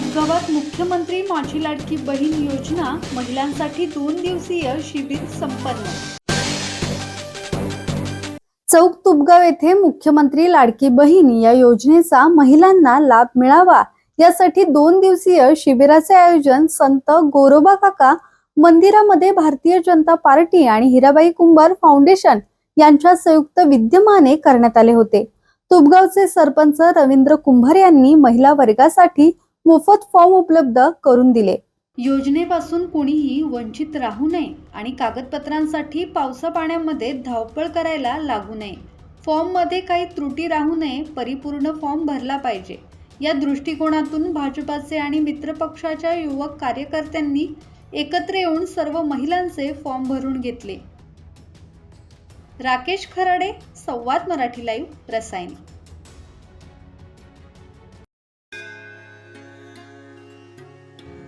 तुपगावात मुख्यमंत्री माझी लाडकी बहीण योजना महिलांसाठी दोन दिवसीय शिबिर संपन्न. चौक तुपगाव येथे मुख्यमंत्री लाडकी बहीण या योजनेचा महिलांना लाभ मिळावा यासाठी दोन दिवसीय शिबिराचे आयोजन संत गोरोबा काका मंदिरामध्ये भारतीय जनता पार्टी आणि हिराबाई कुंभार फाउंडेशन यांच्या संयुक्त विद्यमाने करण्यात आले होते. तुपगावचे सरपंच रवींद्र कुंभार यांनी महिला वर्गासाठी मोफत फॉर्म उपलब्ध करून दिले. योजनेपासून कुणीही वंचित राहू नये आणि कागदपत्रांसाठी पावसा पाण्यामध्ये धावपळ करायला लागू नये. फॉर्ममध्ये काही त्रुटी राहू नये परिपूर्ण फॉर्म भरला पाहिजे. या दृष्टिकोनातून भाजपाचे आणि मित्रपक्षाच्या युवक कार्यकर्त्यांनी एकत्र येऊन सर्व महिलांचे फॉर्म भरून घेतले. राकेश खराडे संवाद मराठी लाईव्ह रसायन.